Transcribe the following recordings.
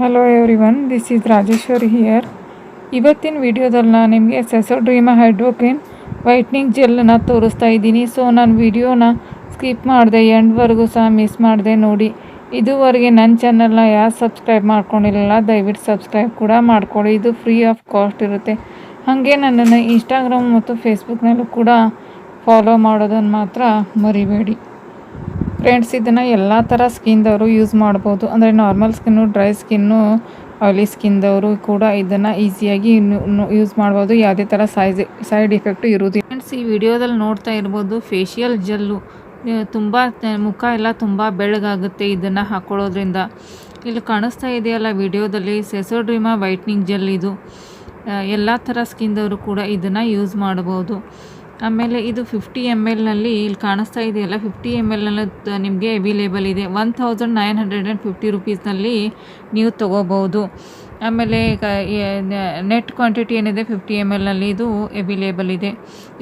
Hello everyone this is Rajeshwari here ಇವತ್ತಿನ ವಿಡಿಯೋದಲ್ಲಿ ನಾನು ನಿಮಗೆ ಸೆಸೋಡ್ರೀಮಾ ಹೈಡ್ರೋಕ್ರೀನ್ ವೈಟ್ನಿಂಗ್ ಜೆಲ್ಲನ್ನು ತೋರಿಸ್ತಾ ಇದ್ದೀನಿ. ಸೊ ನಾನು ವಿಡಿಯೋನ ಸ್ಕಿಪ್ ಮಾಡಿದೆ, ಎಂಡ್ವರೆಗೂ ಸಹ ಮಿಸ್ ಮಾಡಿದೆ ನೋಡಿ. ಇದುವರೆಗೆ ನನ್ನ ಚಾನಲ್ನ ಯಾರು ಸಬ್ಸ್ಕ್ರೈಬ್ ಮಾಡ್ಕೊಂಡಿರಲಿಲ್ಲ, ದಯವಿಟ್ಟು ಸಬ್ಸ್ಕ್ರೈಬ್ ಕೂಡ ಮಾಡ್ಕೊಳ್ಳಿ. ಇದು ಫ್ರೀ ಆಫ್ ಕಾಸ್ಟ್ ಇರುತ್ತೆ. ಹಾಗೆ ನನ್ನನ್ನು ಇನ್ಸ್ಟಾಗ್ರಾಮ್ ಮತ್ತು ಫೇಸ್ಬುಕ್ನಲ್ಲೂ ಕೂಡ ಫಾಲೋ ಮಾಡೋದನ್ನು ಮಾತ್ರ ಮರಿಬೇಡಿ. ಫ್ರೆಂಡ್ಸ್ ಇದನ್ನು ಎಲ್ಲ ಥರ ಸ್ಕಿನ್ದವರು ಯೂಸ್ ಮಾಡ್ಬೋದು. ಅಂದರೆ normal skin dry skin oily ಸ್ಕಿನ್ದವರು ಕೂಡ ಇದನ್ನು ಈಸಿಯಾಗಿ ಯೂಸ್ ಮಾಡ್ಬೋದು. ಯಾವುದೇ ಥರ ಸೈಜ್ ಸೈಡ್ ಇಫೆಕ್ಟು ಇರುವುದಿಲ್ಲ. ಫ್ರೆಂಡ್ಸ್ ಈ ವಿಡಿಯೋದಲ್ಲಿ ನೋಡ್ತಾ ಇರ್ಬೋದು ಫೇಶಿಯಲ್ ಜೆಲ್ಲು ತುಂಬ, ಮುಖ ಎಲ್ಲ ತುಂಬ ಬೆಳಗಾಗುತ್ತೆ ಇದನ್ನು ಹಾಕೊಳ್ಳೋದ್ರಿಂದ. ಇಲ್ಲಿ ಕಾಣಿಸ್ತಾ ಇದೆಯಲ್ಲ ವಿಡಿಯೋದಲ್ಲಿ, ಸೆಸೋಡ್ರಿಮಾ ವೈಟ್ನಿಂಗ್ ಜೆಲ್ ಇದು. ಎಲ್ಲ ಥರ ಸ್ಕಿನ್ದವರು ಕೂಡ ಇದನ್ನು ಯೂಸ್ ಮಾಡ್ಬೋದು. ಆಮೇಲೆ ಇದು ಫಿಫ್ಟಿ ಎಂ ಎಲ್ನಲ್ಲಿ ಇಲ್ಲಿ ಕಾಣಿಸ್ತಾ ಇದೆಯಲ್ಲ ಫಿಫ್ಟಿ ಎಂ ಎಲ್ನಲ್ಲಿ ನಿಮಗೆ ಅವೈಲೇಬಲ್ ಇದೆ. One thousand nine hundred and fifty ರುಪೀಸ್ನಲ್ಲಿ ನೀವು ತೊಗೋಬೋದು ಆಮೇಲೆ ನೆಟ್ ಕ್ವಾಂಟಿಟಿ ಏನಿದೆ ಫಿಫ್ಟಿ ಎಂ ಎಲ್ನಲ್ಲಿ ಇದು ಅವೈಲೇಬಲ್ ಇದೆ.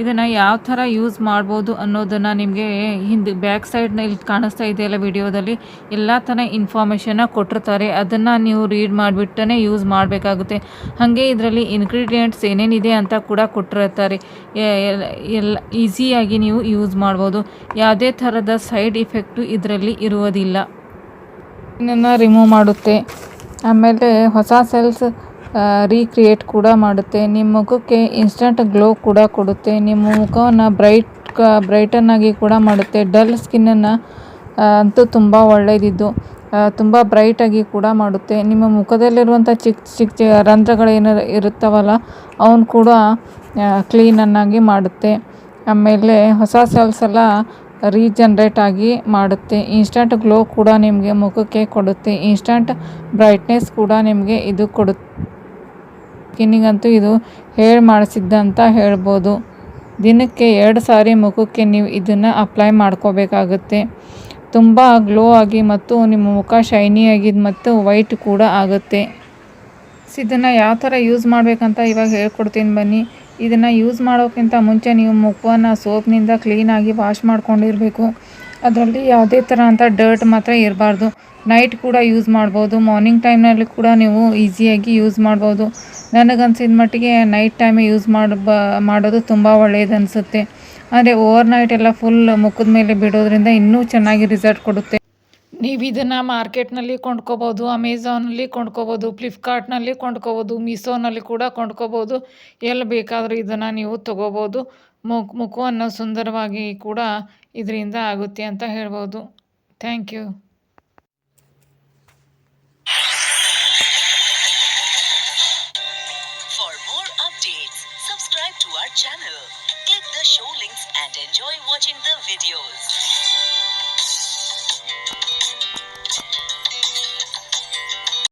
ಇದನ್ನು ಯಾವ ಥರ ಯೂಸ್ ಮಾಡ್ಬೋದು ಅನ್ನೋದನ್ನು ನಿಮಗೆ ಹಿಂದೆ ಬ್ಯಾಕ್ ಸೈಡ್ನ ಇಲ್ಲಿ ಕಾಣಿಸ್ತಾ ಇದೆಯಲ್ಲ ವಿಡಿಯೋದಲ್ಲಿ, ಎಲ್ಲ ಥರ ಇನ್ಫಾರ್ಮೇಷನ್ನ ಕೊಟ್ಟಿರ್ತಾರೆ. ಅದನ್ನು ನೀವು ರೀಡ್ ಮಾಡಿಬಿಟ್ಟೇ ಯೂಸ್ ಮಾಡಬೇಕಾಗುತ್ತೆ. ಹಾಗೆ ಇದರಲ್ಲಿ ಇನ್ಗ್ರೀಡಿಯೆಂಟ್ಸ್ ಏನೇನಿದೆ ಅಂತ ಕೂಡ ಕೊಟ್ಟಿರ್ತಾರೆ. ಎಲ್ಲ ಈಸಿಯಾಗಿ ನೀವು ಯೂಸ್ ಮಾಡ್ಬೋದು. ಯಾವುದೇ ಥರದ ಸೈಡ್ ಇಫೆಕ್ಟು ಇದರಲ್ಲಿ ಇರುವುದಿಲ್ಲ. ಇದನ್ನು ರಿಮೂವ್ ಮಾಡುತ್ತೆ. ಆಮೇಲೆ ಹೊಸ ಸೆಲ್ಸ್ ರೀಕ್ರಿಯೇಟ್ ಕೂಡ ಮಾಡುತ್ತೆ. ನಿಮ್ಮ ಮುಖಕ್ಕೆ ಇನ್ಸ್ಟಂಟ್ ಗ್ಲೋ ಕೂಡ ಕೊಡುತ್ತೆ. ನಿಮ್ಮ ಮುಖವನ್ನು ಬ್ರೈಟ್ ಬ್ರೈಟನ್ನಾಗಿ ಕೂಡ ಮಾಡುತ್ತೆ. ಡಲ್ ಸ್ಕಿನ್ನನ್ನು ಅಂತೂ ತುಂಬ ಒಳ್ಳೆಯದಿದ್ದು ತುಂಬ ಬ್ರೈಟಾಗಿ ಕೂಡ ಮಾಡುತ್ತೆ. ನಿಮ್ಮ ಮುಖದಲ್ಲಿರುವಂಥ ಚಿಕ್ಕ ಚಿಕ್ಕ ರಂಧ್ರಗಳೇನು ಇರುತ್ತವಲ್ಲ, ಅವನು ಕೂಡ ಕ್ಲೀನನ್ನಾಗಿ ಮಾಡುತ್ತೆ. ಆಮೇಲೆ ಹೊಸ ಸೆಲ್ಸ್ ಎಲ್ಲ ರೀಜನ್ರೇಟ್ ಆಗಿ ಮಾಡುತ್ತೆ. ಇನ್ಸ್ಟಂಟ್ ಗ್ಲೋ ಕೂಡ ನಿಮಗೆ ಮುಖಕ್ಕೆ ಕೊಡುತ್ತೆ. ಇನ್ಸ್ಟಂಟ್ ಬ್ರೈಟ್ನೆಸ್ ಕೂಡ ನಿಮಗೆ ಇದು ಕೊಡುತ್ತೆ. ಸ್ಕಿನ್ನಿಗಂತೂ ಇದು ಹೇಳಿ ಮಾಡಿಸಿದ್ದಂತ ಹೇಳ್ಬೋದು. ದಿನಕ್ಕೆ ಎರಡು ಸಾರಿ ಮುಖಕ್ಕೆ ನೀವು ಇದನ್ನು ಅಪ್ಲೈ ಮಾಡ್ಕೋಬೇಕಾಗುತ್ತೆ. ತುಂಬ ಗ್ಲೋ ಆಗಿ ಮತ್ತು ನಿಮ್ಮ ಮುಖ ಶೈನಿಯಾಗಿ ಮತ್ತು ವೈಟ್ ಕೂಡ ಆಗುತ್ತೆ. ಇದನ್ನು ಯಾವ ಥರ ಯೂಸ್ ಮಾಡಬೇಕಂತ ಇವಾಗ ಹೇಳ್ಕೊಡ್ತೀನಿ ಬನ್ನಿ. ಇದನ್ನು ಯೂಸ್ ಮಾಡೋಕ್ಕಿಂತ ಮುಂಚೆ ನೀವು ಮುಖವನ್ನು ಸೋಪ್ನಿಂದ ಕ್ಲೀನಾಗಿ ವಾಶ್ ಮಾಡ್ಕೊಂಡಿರಬೇಕು. ಅದರಲ್ಲಿ ಯಾವುದೇ ಥರ ಅಂತ ಡರ್ಟ್ ಮಾತ್ರ ಇರಬಾರ್ದು. ನೈಟ್ ಕೂಡ ಯೂಸ್ ಮಾಡ್ಬೋದು. ಮಾರ್ನಿಂಗ್ ಟೈಮ್ನಲ್ಲಿ ಕೂಡ ನೀವು ಈಸಿಯಾಗಿ ಯೂಸ್ ಮಾಡ್ಬೋದು. ನನಗನ್ಸಿದ ಮಟ್ಟಿಗೆ ನೈಟ್ ಟೈಮೇ ಯೂಸ್ ಮಾಡಬ ಮಾಡೋದು ತುಂಬ ಒಳ್ಳೆಯದು ಅನಿಸುತ್ತೆ ಓವರ್ ನೈಟ್ ಎಲ್ಲ ಫುಲ್ ಮುಖದ ಮೇಲೆ ಬಿಡೋದ್ರಿಂದ ಇನ್ನೂ ಚೆನ್ನಾಗಿ ರಿಸಲ್ಟ್ ಕೊಡುತ್ತೆ. ನೀವು ಇದನ್ನು ಮಾರ್ಕೆಟ್ನಲ್ಲಿ ಕೊಂಡ್ಕೋಬೋದು ಅಮೆಝಾನಲ್ಲಿ ಕೊಂಡ್ಕೋಬೋದು ಫ್ಲಿಪ್ಕಾರ್ಟ್ನಲ್ಲಿ ಕೊಂಡ್ಕೋಬೋದು ಮೀಸೋನಲ್ಲಿ ಕೂಡ ಕೊಂಡ್ಕೋಬೋದು. ಎಲ್ಲಿ ಬೇಕಾದರೂ ಇದನ್ನು ನೀವು ತೊಗೋಬೋದು. ಮುಖ ಮುಖವನ್ನು ಸುಂದರವಾಗಿ ಕೂಡ ಇದರಿಂದ ಆಗುತ್ತೆ ಅಂತ ಹೇಳ್ಬೋದು. Thank you. Our channel, click the.